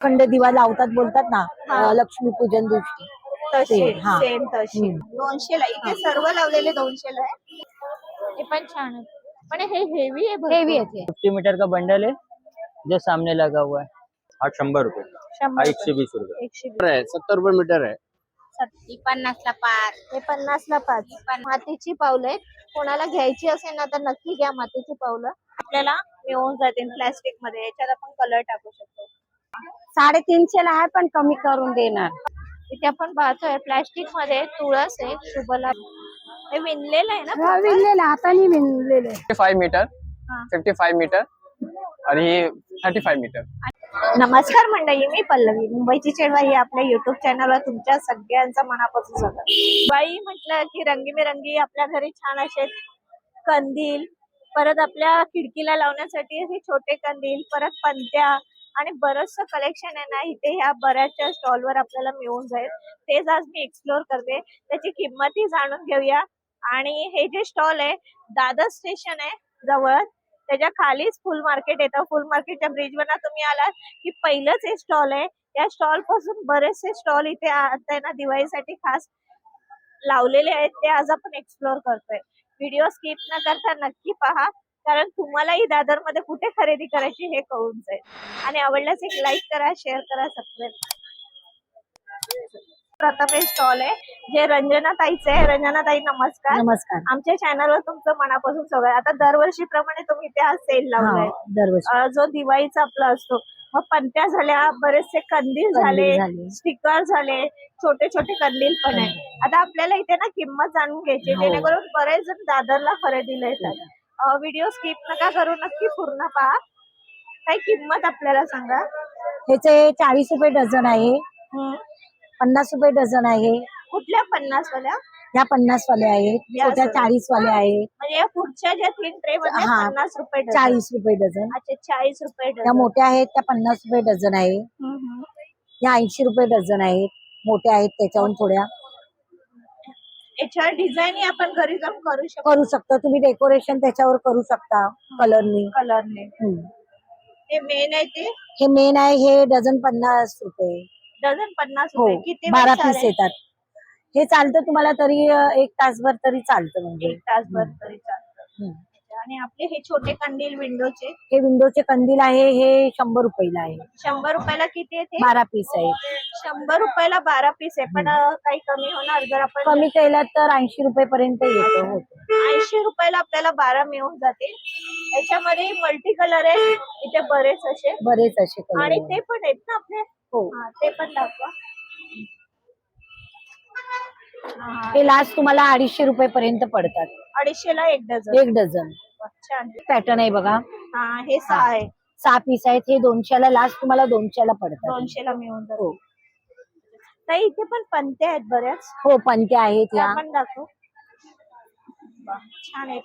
खंड दिवा लावतात बोलतात ना. अं, लक्ष्मीपूजन दिवशी. तशी हा. सेम तशी. हम्म. दोनशेला इथे सर्व लावलेले दोनशेला आहे. हे पण छान आहे. पण हे हेवी आहे भरपूर. हेवी येते फिफ्टी मीटर का बंडल है जो सामने लगा हुआ है. हा शंभर रुपये. शंभर हा एकशे वीस रुपये. एकशे वीस. आहे सत्तर रुपये मीटर आहे. पन्नासला पाच हे पन्नासला पाच. मातीची पावलं आहेत. कोणाला घ्यायची असेल ना तर नक्की घ्या मातीची पावलं. आपल्याला मिळून जातील प्लास्टिकमध्ये. याच्यात आपण कलर टाकू शकतो. साडेतीनशे ला आहे पण कमी करून देणार. इथे आपण पाहतोय प्लास्टिकमध्ये तुळस आहे शुभला हे विणलेलं आहे ना विणलेलं हाताने विणलेलं फिफ्टी फाइव मीटर हा. फिफ्टी फाइव मीटर और ये थर्टी फाइव मीटर नमस्कार मंडळी मी पल्लवी. मुंबईची चेडवा ही आपल्या युट्यूब चॅनलवर तुमच्या सगळ्यांचं मनापासून स्वागत. बाई म्हटलं की रंगीबेरंगी आपल्या घरी छान असे कंदील परत आपल्या खिडकीला लावण्यासाठी असे छोटे कंदील परत पंत्या आणि बरचसं कलेक्शन आहे ना इथे ह्या बऱ्याचशा स्टॉलवर आपल्याला मिळून जाईल. तेच आज मी एक्सप्लोर करते. त्याची किंमतही जाणून घेऊया. आणि हे जे स्टॉल आहे दादर स्टेशन आहे जवळ. त्याच्या खालीच फुल मार्केट येतं फुल मार्केटच्या ब्रिजवर तुम्ही आलात की पहिलंच हे स्टॉल आहे. या स्टॉलपासून बरेचसे स्टॉल इथे आता आहे ना दिवाळीसाठी खास लावलेले आहेत. ते आज आपण एक्सप्लोर करतोय. व्हिडिओ स्किप न करता नक्की पहा. कारण तुम्हालाही दादरमध्ये कुठे खरेदी करायची हे कळून जाईल. आणि आवडल्यास एक लाईक करा शेअर करा सबस्क्राईब प्रथम हे स्टॉल आहे. जे रंजना ताईचे आहे. रंजना ताई नमस्कार. नमस्कार. आमच्या चॅनलवर तुमचं मनापासून स्वागत आता दरवर्षीप्रमाणे तुम्ही इथे हा सेल लावलाय. हा, दरवर्षी. अं, जो दिवाळीचा आपला असतो. मग पंत्या झाल्या बरेचसे कंदील झाले. स्टिकर झाले छोटे छोटे कंदील पण आहे आता आपल्याला इथे ना किंमत जाणून घ्यायची हो. जेणेकरून बरेच जण दादरला खरेदीला येतात. व्हिडिओ स्किप नका करू नक्की पूर्ण पहा. काही किंमत आपल्याला सांगा? ह्याचे चाळीस रुपये डझन आहे. पन्नास रुपये डझन आहे. कुठल्या पन्नास वाल्या ह्या पन्नास वाले आहेत. या छोट्या सर्व. चाळीस वाले आहेत म्हणजे या पुढच्या ज्या तीन ट्रे मध्ये हा. पन्नास रुपये डझन. चाळीस रुपये डझन. अच्छा चाळीस रुपये त्या डझन. मोठ्या आहेत त्या पन्नास रुपये डझन आहे. हम्म, हम्म. ह्या ऐंशी रुपये डझन आहेत. मोठ्या आहेत त्याच्याहून थोड्या. याच्यावर डिझाईन आपण घरी जाऊन करू शकतो. करू शकता. तुम्ही डेकोरेशन त्याच्यावर करू शकता कलरनी कलरने हे मेन आहे ते? हे मेन आहे हे डझन पन्नास रुपये. डझन पन्नास हो रुपये किती बारा पीस? येतात. हे चालतं तुम्हाला तरी अं, एक तासभर तरी चालतं म्हणजे. एक तासभर तरी चालतं. हम्म. आणि आपले हे छोटे कंदील विंडोचे. हे विंडोचे कंदील आहे हे शंभर रुपयाला आहे. शंभर रुपयाला किती आहे ते? बारा पीस आहे. शंभर रुपयाला बारा पीस आहे पण अं, काही कमी होणार? जर आपण कमी केलं तर ऐंशी रुपये पर्यंत येतं होतं. ऐंशी रुपयाला आपल्याला बारा मिळून जाते. याच्यामध्ये मल्टी कलर आहे इथे बरेच असे. बरेच असे आणि. ते पण आहेत ना आपले? हो. हा, ते पण दाखवा. हा, हे लास्ट तुम्हाला अडीचशे रुपये पर्यंत पडतात. अडीचशेला एक डझन. एक डझन. छान पॅटर्न आहे बघा. हा हे सहा आहे. सहा पीस आहेत. हे दोनशेला लास्ट तुम्हाला दोनशेला पडतात. दोनशेला मिळून जातो हो. ताई इथे पण पंत्या आहेत बऱ्याच. हो पंत्या आहेत त्या या पण दाखव. वा, छान आहे.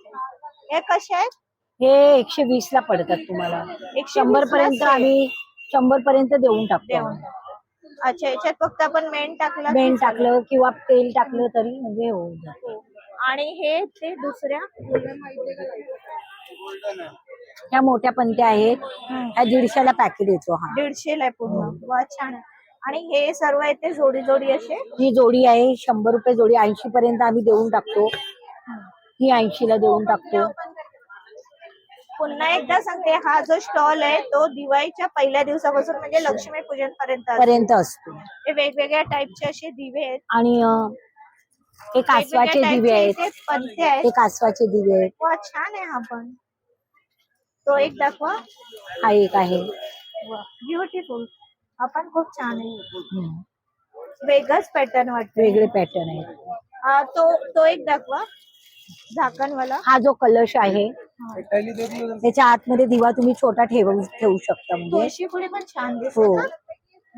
हे कसे आहेत? हे एकशे वीस ला पडतात तुम्हाला. एकशे शंभर पर्यंत. आम्ही शंभर पर्यंत देऊन टाकतो. देऊन. अच्छा याच्यात फक्त आपण मेन टाकला की बेन चालेल? टाकलं किंवा तेल टाकलं तरी म्हणजे होऊन जातं. हो. आणि हे ते दुसऱ्या ह्या मोठ्या पंत्या आहेत. ह्या दीडशेला पॅकेट येतो हा. दीडशेला आहे पूर्ण. वा छान आहे. आणि हे सर्व आहे ते जोडी जोडी असे? ही जोडी आहे शंभर रुपये जोडी. ऐंशी पर्यंत आम्ही देऊन टाकतो. ही ऐंशी ला देऊन टाकतो. पुन्हा एकदा सांगते हा जो स्टॉल आहे तो दिवाळीच्या पहिल्या दिवसापासून म्हणजे लक्ष्मीपूजन पर्यंत पर्यंत असतो. हे वेगवेगळ्या टाईपचे असे दिवे आहेत. आणि अं, हे कासवाचे दिवे आहेत. हे कासवाचे दिवे आहेत. वा छान आहे हा पण. तो एक दाखवा. हा एक आहे. ब्युटिफुल हा पण खूप छान आहे. हम्म. वेगळाच पॅटर्न वाटतो वेगळे पॅटर्न आहे हा, तो तो एक दाखवा. झाकणवाला. हा जो कलश आहे त्याच्या आतमध्ये दिवा तुम्ही छोटा ठेवू ठेवू शकता म्हणजे. तुळशी पुढे पण छान हो.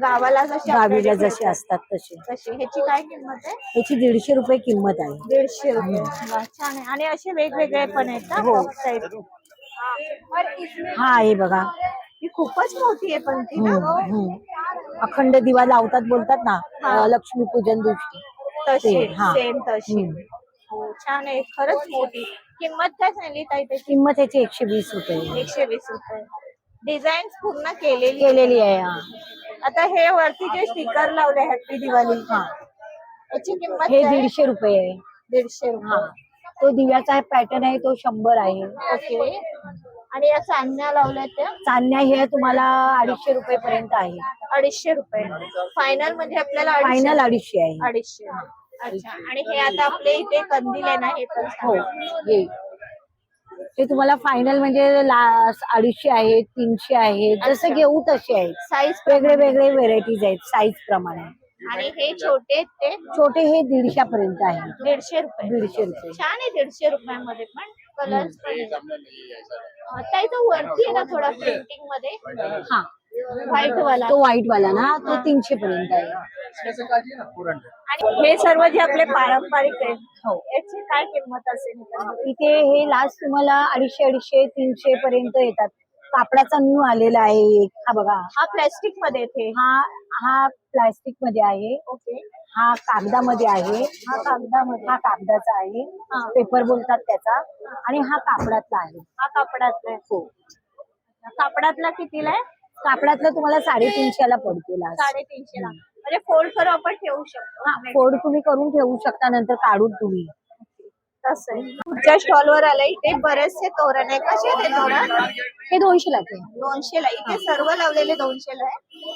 गावाला जशी गावीला आपल्याकडे जसे ठेवतात असतात तसे तशी. ह्याची काय किंमत आहे? याची दीडशे रुपये किंमत आहे. दीडशे रुपये. वा, छान आहे. आणि असे वेगवेगळे पण आहेत ना हो. box type. हा आहे बघा. ही खूपच मोठी आहे पण ती ना? हम्म, हम्म. अखंड दिवा लावतात बोलतात ना हा. अं, लक्ष्मीपूजन दिवशी. तशी ते, हा. सेम तशी. हम्म. हो छान आहे. खरंच मोठी. किंमत काय सांगली ताई त्याची? किंमत याची एकशे वीस रुपये. एकशे वीस रुपये. डिझाईन पूर्ण केलेली केलेली आहे हा. आता हे वरती जे स्टिकर लावले हॅपी दिवाळी. हा. याची किंमत हे काय? दीडशे रुपये आहे. दीडशे हा. रुपये तो दिव्याचा पॅटर्न आहे तो शंभर आहे. ओके. आणि या चांदण्या लावल्या त्या? चांदण्या हे तुम्हाला अडीचशे रुपये पर्यंत आहे. अडीचशे रुपये. फायनल म्हणजे आपल्याला अडीचशे- फायनल अडीचशे आहे. अडीचशे. अच्छा. आणि हे आता आपले इथे कंदील आहे ना हे पण हो. सांगा. हे. ते तुम्हाला फायनल म्हणजे ला- अडीचशे आहे तीनशे आहे जसं घेऊ तसे आहेत. साईज वेगळे वेगळे व्हेरायटीज आहेत साईज प्रमाणे. आणि हे छोटे आहेत ते? छोटे हे दीडशेपर्यंत आहे. दीडशे रुपये. दीडशे रुपये. छान आहे दीडशे रुपयामध्ये पण कलर्स पण आहेत. आता इथं वरती आहे ना थोडा प्रिंटिंगमध्ये? हा. व्हाईट वाला तो व्हाईट वाला ना तो तीनशे पर्यंत आहे. आणि हे सर्व जे आपले पारंपरिक आहेत हो. याची काय किंमत असेल? इथे हे लास्ट तुम्हाला अडीचशे अडीचशे तीनशे पर्यंत येतात. कापडाचा न्यू आलेला आहे एक हा बघा. हा प्लॅस्टिकमध्ये येते हा हा प्लास्टिकमध्ये आहे. ओके. हा कागदामध्ये आहे. हा कागदामध्ये. हा कागदाचा आहे. पेपर बोलतात त्याचा. आणि हा कापडातला आहे. हा कापडातला आहे. हो. कापडातला कितीला आहे? कापडातला तुम्हाला साडेतीनशेला पडतो last. साडेतीनशे ला म्हणजे फोल्ड करून आपण ठेवू शकतो हा फोड तुम्ही करून ठेवू शकता नंतर काढून तुम्ही. तसं आहे. पुढच्या स्टॉल वर आलं इथे बरेचसे तोरण आहे. कसे ते तोरण? हे दोनशे लागते दोनशे ला इथे सर्व लावलेले दोनशे ला आहे.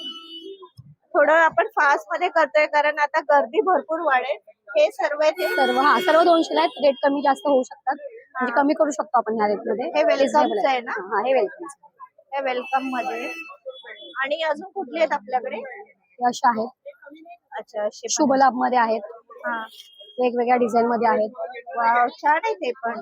थोडं आपण फास्टमध्ये करतोय कारण आता गर्दी भरपूर वाढेल. हे सर्व आहे ते सर्व हा सर्व दोनशे ला रेट कमी जास्त होऊ शकतात. म्हणजे कमी करू शकतो आपण या रेटमध्ये. हे welcome चं आहे ना? हा हे वेलकम हे वेलकममध्ये. आणि अजून कुठले आहेत आपल्याकडे? अशा आहेत. अच्छा असे पण. शुभ लाभमध्ये आहेत. हा. वेगवेगळ्या डिझाईन मध्ये आहेत. वाव छान आहे ते पण.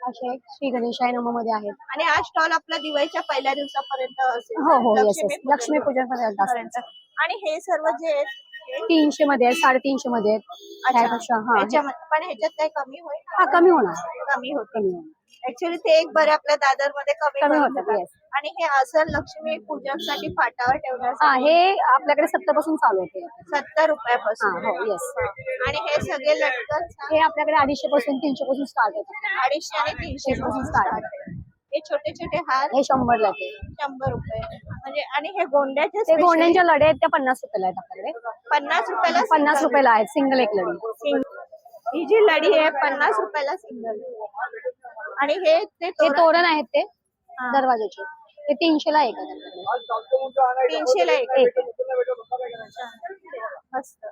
असे श्री गणेशाय नममध्ये आहेत. आणि हा स्टॉल आपला दिवाळीच्या पहिल्या दिवसापर्यंत असेल. हो हो येस लक्ष्मी येस लक्ष्मी पूजन पर्यंत. पर्यंत आणि हे सर्व जे आहेत हे? तीनशे मध्ये आहेत साडेतीनशे मध्ये आहेत. अच्छा. त्यापेक्षा हा. ह्याच्यामध्ये- पण ह्याच्यात काही कमी होईल? हा कमी होणार. कमी होते कमी होणार. ऍक्च्युली ते एक बरं आपल्या दादरमध्ये कमी कमी होतात, yes. आणि हे असं लक्ष्मी पूजनसाठी पाटावर हा ठेवण्यासाठी हे आपल्याकडे सत्तरपासून चालू होते. सत्तर रुपयापासून. हा हो येस आणि हे सगळे लटकन हे आपल्याकडे अडीचशे पासून तीनशे पासून स्टार्ट होतात अडीचशे आणि तीनशे पासून start. हे छोटे छोटे हार हे शंभर ला ते शंभर रुपये. म्हणजे आणि हे गोंड्याचे ते special गोंड्यांच्या लढे आहेत त्या पन्नास रुपयाला आहेत आपल्याकडे. पन्नास रुपयाला पन्नास single. रुपयाला आहेत सिंगल एक लढी. ही जी लढी आहे पन्नास रुपयाला सिंगल आणि हे ते हे तोरण आहेत ते. दरवाजाचे. ते तीनशे ला एक आहे आपल्याकडे. तीनशे ला एक मस्त.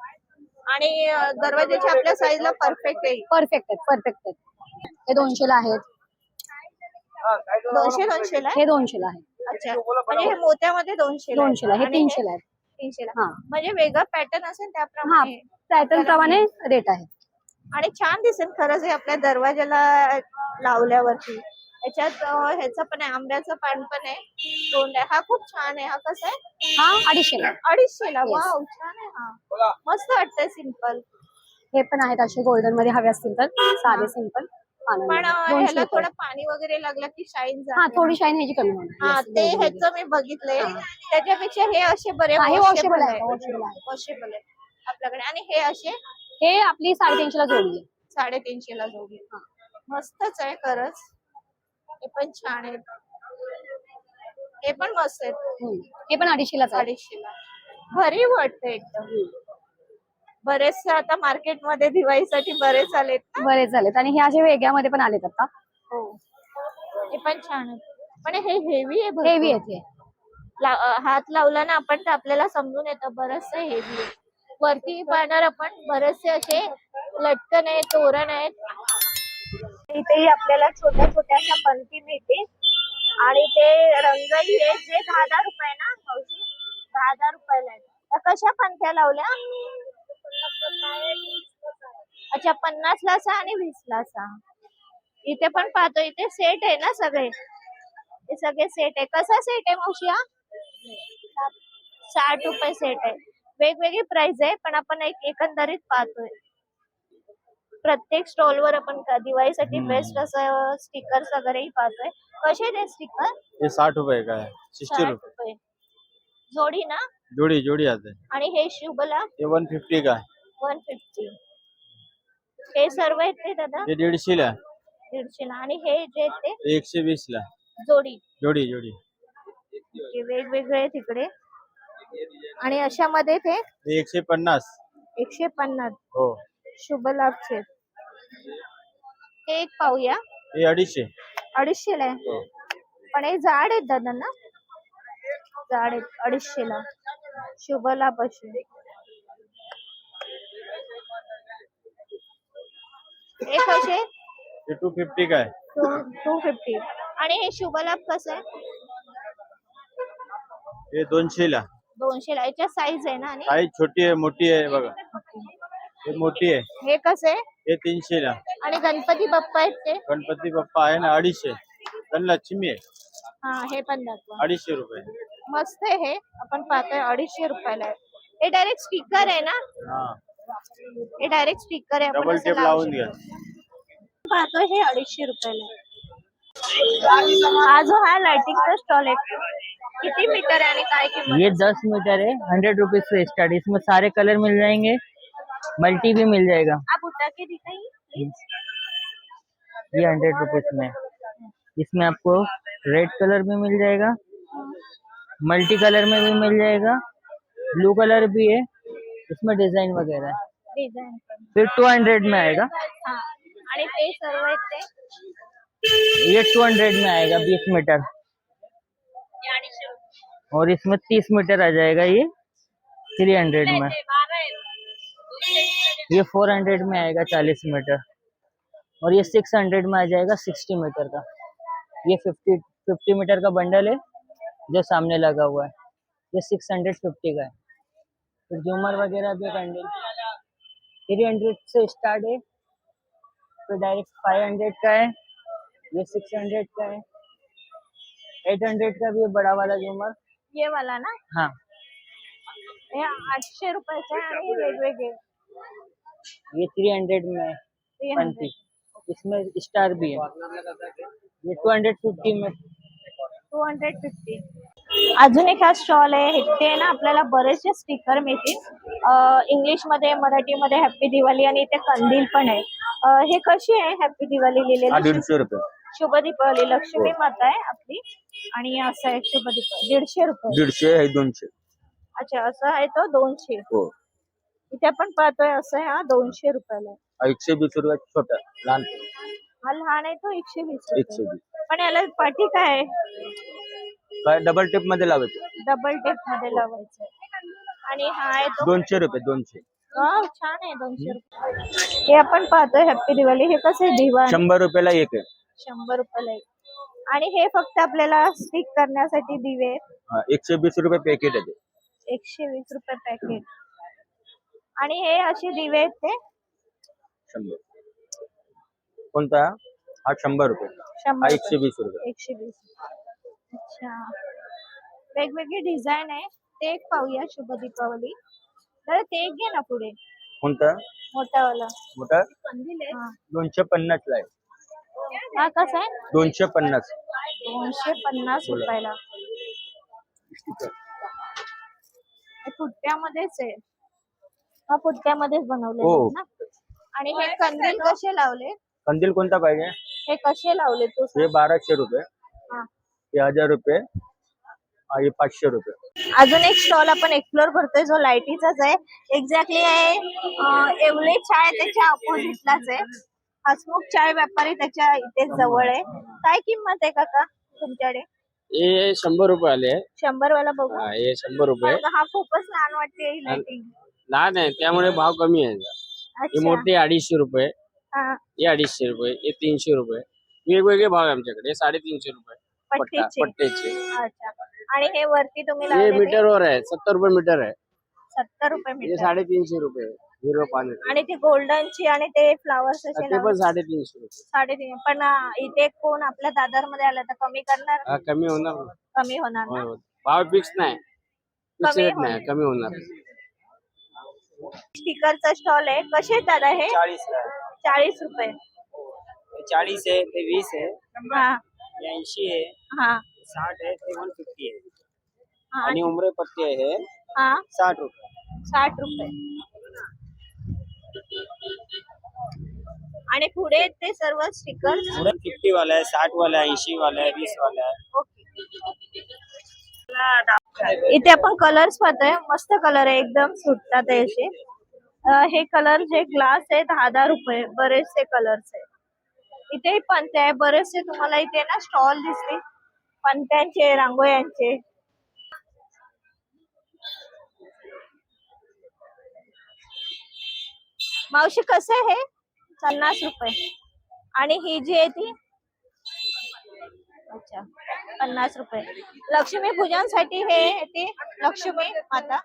आणि दरवाजाचे आपल्या साईजला परफेक्ट आहे. परफेक्ट आहेत परफेक्ट आहेत. हे दोनशे ला आहेत. दोनशे दोनशे ला? हे दोनशे ला आहेत. अच्छा. म्हणजे हे मोत्यामध्ये दोनशे दोनशे ला हे तीनशे ला आहेत. तीनशे ला. हा. म्हणजे वेगळं पॅटर्न असेल त्याप्रमाणे पॅटर्न प्रमाणे रेट आहे आणि छान दिसेल खरंच हे आपल्या दरवाजाला लावल्यावरती. याच्यात ह्याचं पण आहे आंब्याचं पान पण आहे. दोन आहे. हा खूप छान आहे. हा कसा आहे? हा अडीचशे ला अडीचशे ला Yes. वाव छान आहे हा. मस्त वाटतंय सिंपल. हे पण आहेत असे गोल्डनमध्ये. हवे असतील तर साधे सिंपल पण ह्याला थोडं पाणी वगैरे लागलं की शाईन हा थोडी शाईन ह्याची कमी होणार. हा ते. ह्याचं मी बघितलंय. त्याच्यापेक्षा हे असे बरे washable आहे. वॉशेबल आहे. आपल्याकडे. आणि हे असे हे आपली साडेतीनशे ला जोडी आहे. साडेतीनशे ला जोडी मस्तच आहे खरंच. हे पण छान आहेत हे पण मस्त आहेत हम्म. हे पण अडीचशे लाच आहे. अडीचशे ला भारी वाटतं एकदम. बरेचसे आता मार्केटमध्ये दिवाळीसाठी बरेच आलेत ना? बरेच झालेत. आणि हे असे वेगळ्यामध्ये पण आलेत आता. हो. हे पण छान आहेत पण हे हेवी आहे भरपूर. हेवी आहेत हे ला- अं, हात लावला ना आपण तर आपल्याला समजून येतं. बरचसे हेवी आहे. वरती पाहणार आपण. बरेचसे असे लटकन आहेत तोरण आहेत. इथेही आपल्याला छोट्या छोट्या अशा पंथी मिळते. आणि ते रंगही आहेत जे दहा दहा रुपये ना मावशी? दहा दहा रुपयाला आहेत. त्या कशा पंथ्या लावल्या? अच्छा पन्नास ला सहा आणि वीस ला सहा इथे पण पाहतो इथे सेट आहे ना सगळे. हे सगळे सेट आहे. कसा सेट आहे मावशी हा? साठ रुपये सेट आहे. वेगवेगळी प्राइस आहे पण आपण एक एकंदरीत पाहतोय. प्रत्येक स्टॉल वर आपण क- दिवाळीसाठी बेस्ट असं स्टिकर्स वगैरेही पाहतोय. कसे ते स्टिकर ये साठ रुपए का है सिक्सटी रुपये. जोडी ना? जोड़ी जोड़ी आते हैं आणि हे शुभला ये वन फिफ्टी का है वन फिफ्टी हे सर्व आहेत ते दादा? ये डेढ़ ला है दीडशे ला. आणि हे जे आहेत ते? ये एक से बीस ला है जोडी. जोड़ी जोड़ी. हे वेगवेगळे आहेत तिकडे आणि अशामध्ये ते हे एकशे पन्नास. एकशे पन्नास. हो. शुभ लाभचे हे एक पाहूया. हे अडीचशे. अडीचशेला आहे. हो. पण हे जाड आहेत दादा ना? जाड आहेत अडीचशेला. शुभ लाभ असे. हे कसे? हे टू फिफ्टी काय? टू टू फिफ्टी आणि हे शुभ लाभ कसं आहे? हे दोनशे ला दोनशे ला याच्या साईज आहे ना आणि काही छोटी आहे मोठी आहे बघा. हे मोठी आहे. हे कसं आहे? हे तीनशे ला. आणि गणपती बाप्पा आहेत ते? गणपती बाप्पा आहे ना अडीचशे. पण लक्ष्मी आहे. हा हे पण दाखवा. अडीचशे रुपये. मस्त आहे हे. आपण पाहतोय अडीचशे रुपयाला आहे. हे डायरेक्ट स्पीकर आहे ना? हा. हे डायरेक्ट स्पीकर आहे. आपण डबल असं टेप लावू लावून शकतो. घ्या. पाहतोय हे अडीचशे रुपयाला आहे. हा जो हा लाइटिंगचा स्टॉल आहे. किती मीटर आहे आणि काय किंमत ये दस मीटर है हंड्रेड रुपीज़ से स्टार्ट इसमें सारे कलर मिल जाएँगे मल्टी भी मिल जाएगा। आप उठा के दिखाइए ये हंड्रेड रुपीज़ में। इसमें आपको रेड कलर भी मिल जाएगा मल्टी कलर में भी मिल जाएगा ब्लू कलर भी है इसमें डिज़ाइन वगैरह है। डिझाईन फिर टू हंड्रेड में आएगा। हा आणि ते सर्व आहेत ते ये टू हंड्रेड में आएगा बीस मीटर। हे. और इसमें तीस मीटर आ जाएगा ये थ्री हंड्रेड में. ये फोर हंड्रेड में आएगा चालीस मीटर। और ये सिक्स हंड्रेड में आ जाएगा सिक्सटी मीटर का। ये फिफ्टी फिफ्टी मीटर का बंडल है जो सामने लगा हुआ है। ये सिक्स हंड्रेड फिफ्टी का है। फिर झूमर वगैरह भी कैंडल थ्री हंड्रेड से स्टार्ट है। फिर डायरेक्ट फाइव हंड्रेड का है। ये सिक्स हंड्रेड का है। एट हंड्रेड का भी है बड़ा वाला झूमर ये वाला ना? हाँ. हे आठशे रुपयाचे आहे आणि हे वेगवेगळे. ये थ्री हंड्रेड में है पंथी hundred. इसमें स्टार भी है. ये टू हंड्रेड फिफ्टी में. टू हंड्रेड फिफ्टी अजून एक हा स्टॉल आहे. इथे आहे ना आपल्याला बरेचसे स्टिकर मिळतील. इंग्लिशमध्ये मराठीमध्ये हॅपी दिवाळी आणि इथे कंदील पण आहे. अं, हे कशी आहे हॅपी दिवाळी हा लिहिलेली दीडशे रुपये. शुभ दीपावली लक्ष्मी माता आहे आपली. आणि असं आहे शुभ दीपावली दीडशे रुपये. दीडशे हे दोनशे. अच्छा असं आहे तो दोनशे. हो. इथे आपण पाहतोय असं आहे हा दोनशे रुपयाला आहे. एकशे वीस रुपये छोटा लहान. हा लहान आहे तो एकशे वीस एकशे रुपये वीस. पण याला पाठी काय आहे? काय डबल टेपमध्ये लावायचे? डबल टेपमध्ये लावायचं. आणि हा आहे तो दोनशे रुपये दोनशे. वाव, छान आहे दोनशे रुपये. हे आपण पाहतोय हॅपी दिवाळी हे कसं आहे दिवाण? शंभर रुपयाला एक आहे. शंभर रुपयाला एक आणि हे फक्त आपल्याला स्टिक करण्यासाठी दिवे. आहेत. हा, एकशे वीस रुपये पॅकेट आहे ते. एकशे वीस रुपये पॅकेट आणि हे असे दिवे आहेत ते. शंभर. कोणता? हा शंभर रुपये. हा शंभर एकशे रुपये. वीस रुपये. एकशे वीस. अच्छा. वेगवेगळे डिझाईन आहे. ते एक पाहूया शुभ दीपावली. तर ते एक घे ना पुढे. कोणता? मोठावाला. मोठा? दोनशे पन्नास ला आहे. हा कसा आहे? दोनशे पन्नास. दोनशे पन्नास रुपयाला. हे पुट्ट्यामध्येच आहे. हा पुट्ट्यामध्येच बनवले हो. ना? आणि हे कंदील कसे लावले? कंदील कोणता पाहिजे? हे कसे लावले तू हे बाराशे रुपये. हा. हे हजार रुपये. हा, हे पाचशे रुपये. अजून एक स्टॉल आपण एक्सप्लोर करतोय जो लाईटीचाच आहे. एक्झॅक्टली आहे अं, येवले चाय त्याच्या अपोजिटलाच आहे. हसमुख चाय व्यापारी त्याच्या इथे जवळ आहे. काय किंमत आहे काका तुमच्याकडे? हे शंभर रुपये आले शंभर वाला बघू. हा, हे शंभर रुपये हा खूपच लहान वाटते ही लहान आहे त्यामुळे भाव कमी आहे. याचा. हे अच्छा. मोठे अडीचशे रुपये. हा. हे अडीचशे रुपये हे तीनशे रुपये. वेगवेगळे भाव आहे आमच्याकडे हे साडेतीनशे रुपये. पट्टा पट्टीचे. पट्ट्याचे अच्छा. आणि हे वरती तुम्ही हे लावलेले मीटरवर आहे सत्तर रुपये मीटर आहे. सत्तर रुपये हे मीटर साडेतीनशे रुपये. हिरो पाणी. आणि ती गोल्डनची आणि ते फ्लावर्स असे ते पण लावले. साडेतीनशे रुपये. साडेतीन पण अं, इथे कोण आपल्या दादरमध्ये आलं तर कमी करणार? हा, कमी होणार. ना. कमी होणार ना. भाव फिक्स नाही. फिक्स कमी रेट होणार. नाही कमी होणार. स्टिकरचा स्टॉल आहे. कसे आहेत दादा हे? चाळीस चाळीस रुपये. चाळीस आहे ते वीस आहे. हा. ऐंशी आहे. हा. साठ आहे ते वन फिफ्टी आहे. हा आणि उमरे पत्ते आहे हा. साठ रुपये. साठ रुपये. आणि पुढे ते सर्व स्टिकर पुढे फिफ्टी वाला आहे साठ वाला आहे ऐंशी वाला आहे वीस वाला आहे इथे आपण कलर्स पाहतोय. मस्त कलर आहे. एकदम सुटतात असे. हे कलर जे ग्लास आहे दहा दहा रुपये. बरेचसे कलर्स आहे इथे पंते आहे बरेचसे तुम्हाला इथे ना स्टॉल दिसतील. पंत्यांचे रांगोळ्यांचे. मावशी कसं आहे? हे पन्नास रुपये. आणि ही जी आहे ती? अच्छा पन्नास रुपये. लक्ष्मी पूजनसाठी हे ती लक्ष्मी माता.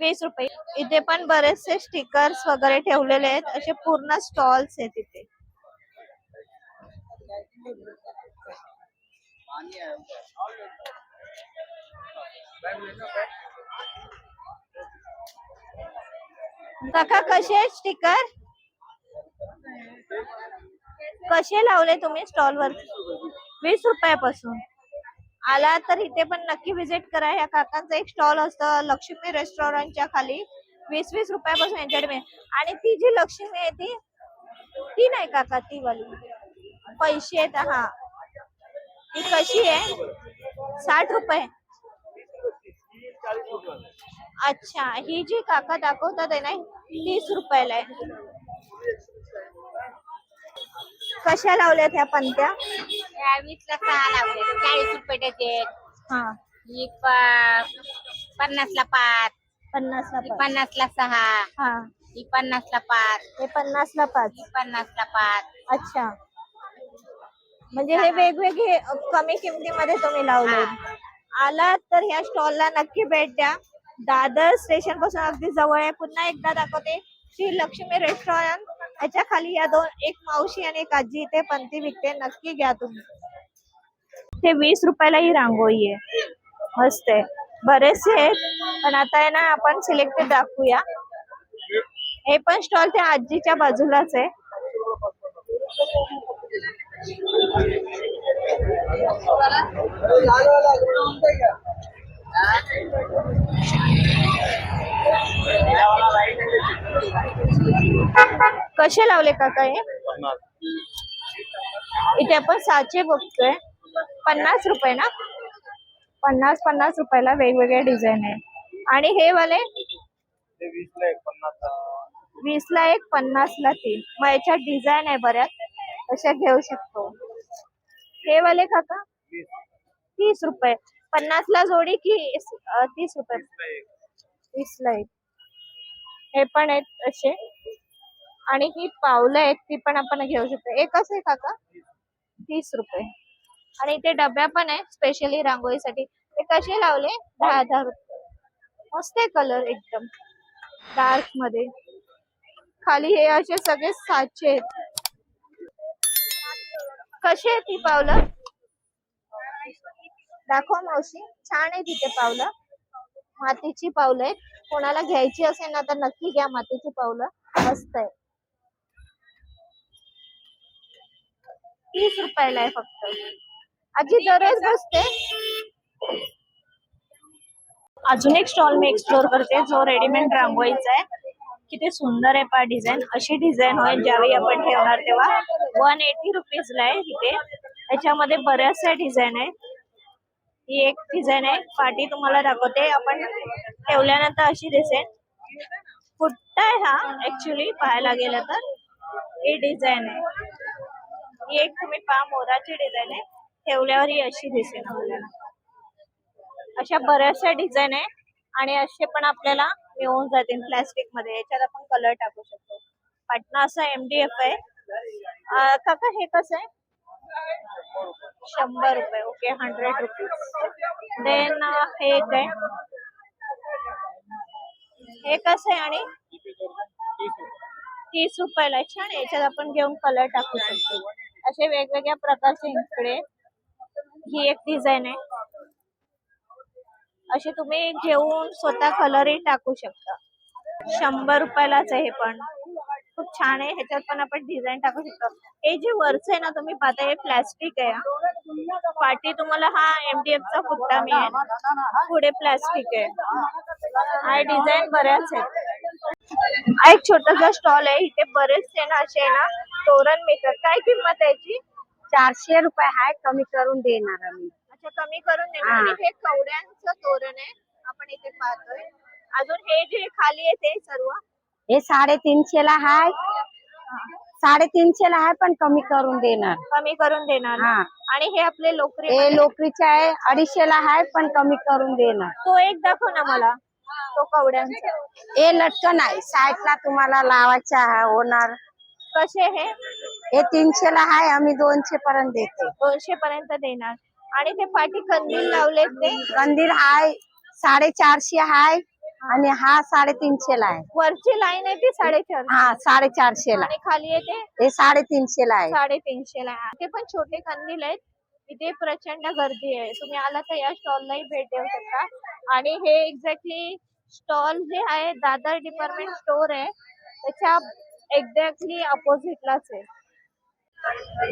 वीस रुपये. इथे पण बरेचसे स्टिकर्स वगैरे ठेवलेले आहेत. असे पूर्ण स्टॉल्स आहेत इथे. काका कसे स्टिकर कसे लावले तुम्ही स्टॉल वर वीस रुपयापासून. आला तर इथे पण नक्की विजिट करा. या काकांचा एक स्टॉल असतं लक्ष्मी रेस्टॉरंटच्या खाली. वीस वीस रुपयापासून यांच्याकडे आणि ती जी लक्ष्मी आहे ती ती नाही काका ती वाली. पैसे आहेत हा. ती कशी आहे? साठ रुपये. अच्छा ही जी काका दाखवतात आहे ना तीस रुपयाला आहे. कशा लावल्यात ह्या पंत्या? वीसला सहा लावले चाळीस रुपये डझन. हा. ही प- पन्नासला पाच. पन्नासला ही पाच. पन्नासला सहा. हा. ही पन्नासला पाच. हे पन्नासला पाच. ही पन्नासला पाच. अच्छा. म्हणजे हे वेगवेगळे अ, कमी किमतीमध्ये तुम्ही लावले. आलात तर ह्या स्टॉलला नक्की भेट द्या. दादर स्टेशनपासून अगदी जवळ आहे. पुन्हा एकदा दाखवते. श्री लक्ष्मी रेस्टॉरंट याच्या खाली या दोन एक मावशी आणि एक आजी इथे पंथी विकते. नक्की घ्या तुम्ही. ते वीस रुपयाला ही रांगोळी आहे. मस्त आहे. बरेचसे आहेत. पण आता आहे ना आपण सिलेक्टेड दाखवूया. हे पण स्टॉल त्या आजीच्या बाजूलाच आहे. कसे लावले काका हे? इथे आपण साचे बघतोय. पन्नास रुपये ना? पन्नास पन्नास रुपयाला वेगवेगळे डिझाईन आहे. आणि हे वाले? वीस ला एक पन्नास ला तीन. मग याच्यात डिझाईन आहे बऱ्याच तशा घेऊ शकतो. हे वाले काका? तीस रुपये. पन्नास ला जोडी की तीस रुपये? तीस ला एक. हे पण आहेत असे. आणि ही पावलं आहेत ती पण आपण घेऊ शकतो. एकच आहे काका? तीस रुपये. आणि इथे डब्या पण आहेत स्पेशली रांगोळीसाठी. ते कसे लावले? दहा दहा रुपये. मस्त आहे कलर एकदम. डार्कमध्ये. खाली हे असे सगळे साचे आहेत. कशी आहे ती पावलं? दाखव मावशी. छान आहे तिथे पावलं. मातीची पावलं आहेत. कोणाला घ्यायची असेल ना तर नक्की घ्या मातीची पावलं. मस्त आहे. तीस रुपयाला आहे फक्त. आजी दररोज बसते. अजून एक स्टॉल मी एक्सप्लोर करते जो रेडीमेड रांगोळीचा आहे. किती सुंदर आहे पा डिझाईन अशी डिझाईन होईल ज्यावेळी आपण ठेवणार तेव्हा. वन एटी रुपीजला आहे इथे. याच्यामध्ये बऱ्याचशा डिझाईन आहे. ही एक डिझाईन आहे. पाठी तुम्हाला दाखवते. आपण ठेवल्यानंतर अशी दिसेल. फुट्टा आहे हा? ऍक्च्युली पाहायला गेलं तर ही डिझाईन आहे. ही एक तुम्ही पहा मोराची डिझाईन आहे. ठेवल्यावर ही अशी दिसेल आपल्याला. अशा बऱ्याचशा डिझाईन आहे. आणि असे पण आपल्याला मिळून जातील प्लॅस्टिकमध्ये. याच्यात आपण कलर टाकू शकतो. पाटणा असं एमडीएफ आहे. काका हे कसं आहे? शंभर रुपये ओके हंड्रेड रुपीज देन हे एक आहे. हे कसं आहे आणि? तीस रुपयाला छान. याच्यात आपण घेऊन कलर टाकू शकतो. असे वेगवेगळ्या प्रकारचे इकडे. ही एक डिझाईन आहे. असे तुम्ही घेऊन स्वतः कलरही टाकू शकता. शंभर रुपयालाच आहे हे पण. खूप छान आहे. ह्याच्यात पण आपण डिझाईन टाकू शकतो. हे जे वरच आहे ना तुम्ही पाहता हे प्लॅस्टिक आहे. पाठी तुम्हाला हा एमडीएफ चा फुट्टा मिळेल. पुढे प्लॅस्टिक आहे. हा डिझाईन बऱ्याच आहेत. हा एक छोटासा स्टॉल आहे. इथे बरेचसे ना असे आहे ना तोरण मिळतात. काय किंमत आहे याची? चारशे रुपये हाय कमी करून देणार आम्ही. अच्छा कमी करून देणार. हा. हे कवड्यांचं तोरण आहे. आपण इथे पाहतोय. अजून हे जे खाली आहे ते सर्व हे साडेतीनशेला हाय. साडेतीनशेला आहे पण कमी करून देणार. कमी करून देणार ना? हा. आणि हे आपले लोकरी हे लोकरीचे आहे अडीचशेला आहे पण कमी करून देणार. तो एक दाखव ना मला तो कवड्यांचा. हे लटकन आहे साईडला तुम्हाला लावायचं आहे होणार. कसे हे? हे तीनशेला आहे आम्ही दोनशे पर्यंत देते. दोनशे पर्यंत देणार. आणि ते पाठी कंदील लावलेत ते? कंदील हाय साडेचारशे हाय. आणि हा साडेतीनशेला आहे. वरची लाईन आहे ती साडेचार हा साडेचारशेला. आणि खाली येते हे साडेतीनशेला आहे. साडेतीनशे ला ते पण छोटे कंदील आहेत. इथे प्रचंड गर्दी आहे. तुम्ही आला तर या स्टॉललाही भेट देऊ शकता. आणि हे एक्झॅक्टली स्टॉल जे आहे दादर डिपार्टमेंट स्टोर आहे त्याच्या एक्झॅक्टली अपोजिटलाच आहे.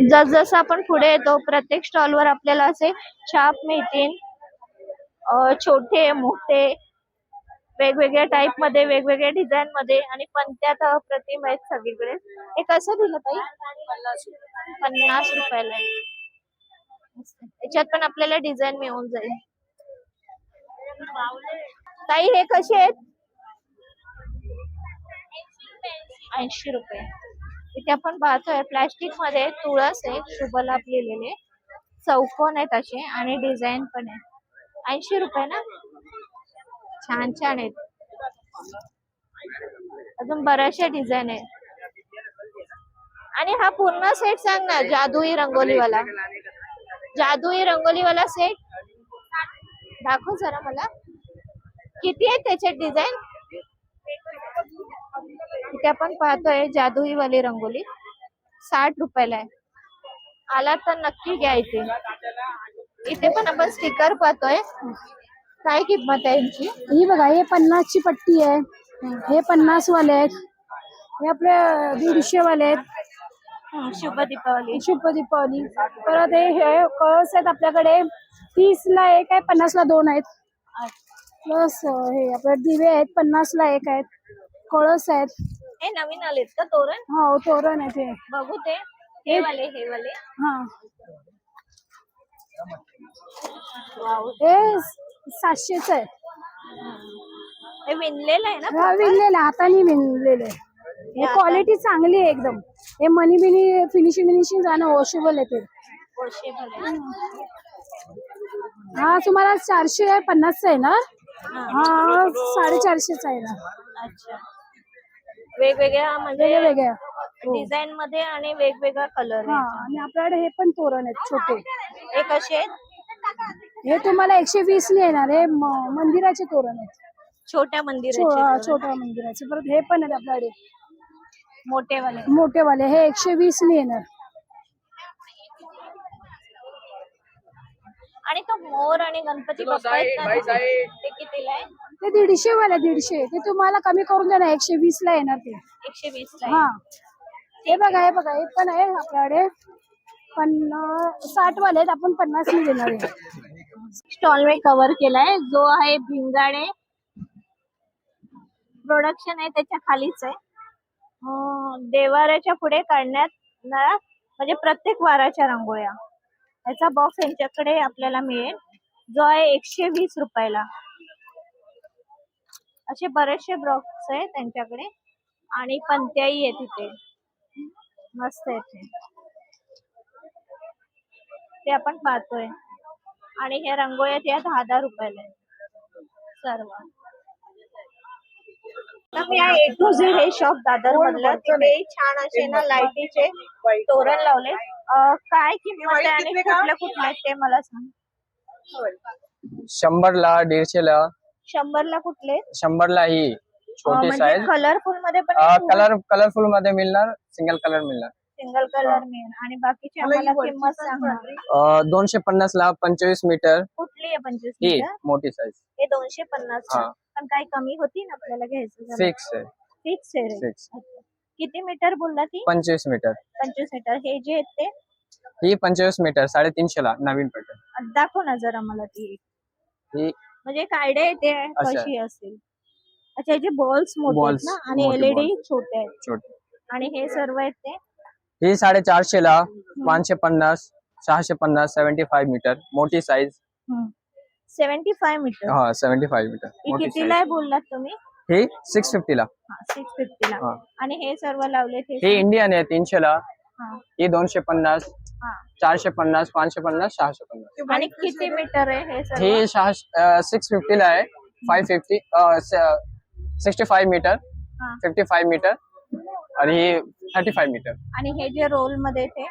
जसजसं आपण पुढे येतो प्रत्येक स्टॉलवर आपल्याला असे छाप मिळतील. छोटे मोठे वेगवेगळ्या टाइपमध्ये वेगवेगळ्या डिझाईन मध्ये आणि पंत्यात प्रतिम आहेत सगळीकडे. हे कसं दिलं ताई? पन्नास रुपयाला याच्यात पण आपल्याला डिझाईन मिळून जाईल. ताई हे कसे आहेत? ऐंशी रुपये. इथे आपण पाहतोय प्लास्टिकमध्ये तुळस आहे शुभ लाभ लिहिलेले. चौकोन आहेत असे आणि डिझाईन पण आहे. ऐंशी रुपये ना? छान छान आहेत. अजून बऱ्याचशा डिझाईन आहेत. आणि हा पूर्ण सेट सांग ना जादुई रंगोलीवाला. जादुई रंगोलीवाला सेट दाखव जरा मला. किती आहेत त्याच्यात डिझाईन इथे आपण पाहतोय जादुई वाली रंगोली. साठ रुपयाला आहे. आला तर नक्की घ्या इथे. इथे पण आपण स्टिकर पाहतोय. काय किंमत आहे यांची? ही बघा हे पन्नासची पट्टी आहे. हे पन्नास वाले आहेत. हे आपले दीडशे वाले आहेत. शुभ दीपावली. शुभ दीपावली. परत हे हे कळस आहेत आपल्याकडे. तीस ला एक आहे पन्नास ला दोन आहेत. प्लस हे आपले दिवे आहेत पन्नास ला एक आहेत. कळस आहेत. हे नवीन आलेत का तोरण? हो तोरण आहेत हे. बघू ते. हे वाले हे वाले. हा. वाव. हे सातशेच आहे हे विणलेलं आहे ना हा विणलेलं आहे, हाताने विणलेले हे क्वालिटी चांगली आहे एकदम. हे मनी बिनी फिनिशिंग फिनिशिंग जाणं वॉशेबल आहे ते. आहे. हा तुम्हाला चारशे आहे पन्नासचा आहे ना? हा. साडेचारशेचा आहे ना. अच्छा. वेगवेगळ्या म्हणजे वेगवेगळ्या. हो. डिझाईन मध्ये आणि वेगवेगळा कलर हा आणि आपल्याकडे हे पण तोरण आहेत छोटे. हे कसे आहेत? हे तुम्हाला एकशे वीस ने येणार. हे म- मंदिराचे तोरण आहेत. छोट्या छो- मंदिराचे हा, छोट्या मंदिराचे. परत हे पण आहेत आपल्याकडे. मोठे वाले मोठेवाले. हे एकशे वीस ने येणार. आणि तो मोर आणि गणपती बाप्पा आहेत ना, ते कितीला आहे? ते दीडशे वाले दीडशे. ते तुम्हाला कमी करून देणार एकशे वीस ला येणार ते. एकशे वीस ला हा. हे बघा हे बघा. हे पण आहे आपल्याकडे. पन्नास साठ वाले आहेत. आपण पन्नास ने देणार आहे. स्टॉल मी कव्हर केलाय. जो आहे भिंगाडे प्रोडक्शन आहे त्याच्या खालीच आहे. देवाराच्या देवाऱ्याच्या पुढे काढण्यात म्हणजे प्रत्येक वाराच्या रांगोळ्या. याचा बॉक्स यांच्याकडे आपल्याला मिळेल. जो आहे एकशे वीस रुपयाला. असे बरेचसे बॉक्स आहे त्यांच्याकडे. आणि पंत्याही आहे तिथे मस्त आहे ते आपण पाहतोय. आणि हे रांगोळ्या त्या दहा दहा रुपयाला आहेत. सर्व. मी ए टू झेड हे शॉप दादर मधलं तिथे छान असे ना लाईटीचे तोरण लावले. अं, काय किंमत आहे आणि कुठल्या कुठल्या आहेत ते मला सांग. शंभरला दीडशेला. शंभरला कुठले? शंभरला ही. छोटी म्हणजे साईज कलरफुलमध्ये पण कलर कलरफुलमध्ये मिळणार सिंगल कलर मिळणार. सिंगल कलर मिळेल. आणि बाकीची आम्हाला किंमत सांगणार अं, दोनशे पन्नास ला पंचवीस मीटर. कुठली आहे पंचवीस ही मीटर? मोठी साईज हे दोनशे पन्नास हा. पण काही कमी होती ना आपल्याला घ्यायचं. फिक्स आहे. फिक्स आहे. फिक्स अच्छा. किती मीटर बोलला ती? पंचवीस मीटर. पंचवीस मीटर. हे जे आहेत ते? ही पंचवीस मीटर. साडेतीनशे ला नवीन पॅटर्न दाखव ना जरा मला ती. ही म्हणजे एक आयडिया येते अच्छा. कशी असेल. अच्छा याचे बॉल्स मोठे आहेत Balls, ना आणि मोठे एलईडी छोटे आहेत. छोटी. आणि हे सर्व आहेत ते? ही साडेचारशे ला पाचशे पन्नास सहाशे पन्नास सेव्हन्टी फाईव्ह मीटर मोठी साईज सेव्हन्टी फाय मीटर हा सेव्हन्टी फाईव्ह मीटर ही मोठी कितीला आहे बोललात तुम्ही. हे सिक्स फिफ्टीला सिक्स फिफ्टीला हा. आणि हे सर्व लावले हे इंडियन आहे तीनशेला हा. हे दोनशे पन्नास. चारशे पन्नास पाचशे पन्नास सहाशे पन्नास. आणि किती मीटर आहे हे सर्व? हे सहा सिक्स फिफ्टीला आहे. Five fifty sixty five metre हा. फिफ्टी फाईव्ह मीटर आणि हे थर्टी फाईव्ह मीटर आणि हे जे रोलमध्ये ते?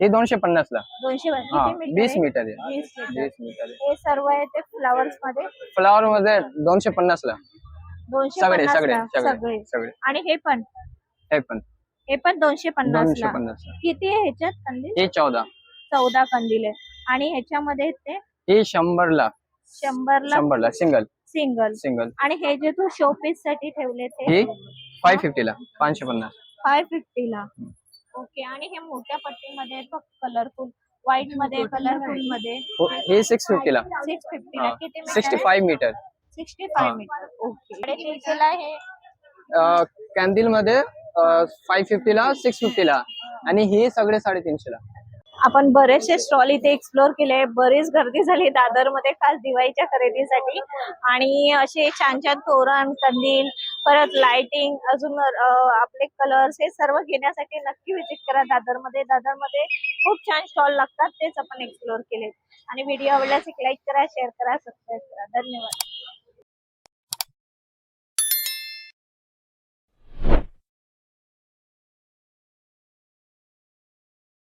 हे दोनशे पन्नास ला. दोनशे हा वीस? मीटर आहे. वीस मीटर वीस मीटर आहे. हे सर्व आहे ते फ्लावर्समध्ये? फ्लावर मध्ये दोनशे पन्नास ला. दोनशे सगळे पन्नास सगळे ला, सगळे सगळे. सगळे. आणि हे पण? हे पण. हे पण दोनशे पन्नास दोनशे ला. पन्नास ला. किती आहे ह्याच्यात कंदील? हे चौदा. चौदा कंदील आहे. आणि ह्याच्यामध्ये ते? हे शंभरला शंभरला शंभरला सिंगल सिंगल सिंगल आणि हे जे तू शोपीससाठी ठेवले ते? हे फाय फिफ्टीला पाचशे पन्नास. फाय फिफ्टीला ओके आणि हे मोठ्या पट्टीमध्ये कलरफुल व्हाईटमध्ये कलरफुलमध्ये. हो, हे सिक्स फिफ्टीला सिक्स फिफ्टीला किती sixty five metre sixty five हा. मीटर ओके हे कॅन्डिलमध्ये फाय फिफ्टीला सिक्स फिफ्टीला आणि हे सगळे साडेतीनशेला आपण बरेचसे स्टॉल इथे एक्सप्लोर केले. बरीच गर्दी झाली दादरमध्ये खास दिवाळीच्या खरेदीसाठी. आणि असे छान छान तोरण कंदील परत लाइटिंग अजून आपले कलर्स हे सर्व घेण्यासाठी नक्की व्हिजिट करा दादरमध्ये. दादरमध्ये खूप छान स्टॉल लागतात तेच आपण एक्सप्लोर केले आणि व्हिडिओ आवडल्यास एक लाईक करा शेअर करा सबस्क्राईब करा. धन्यवाद.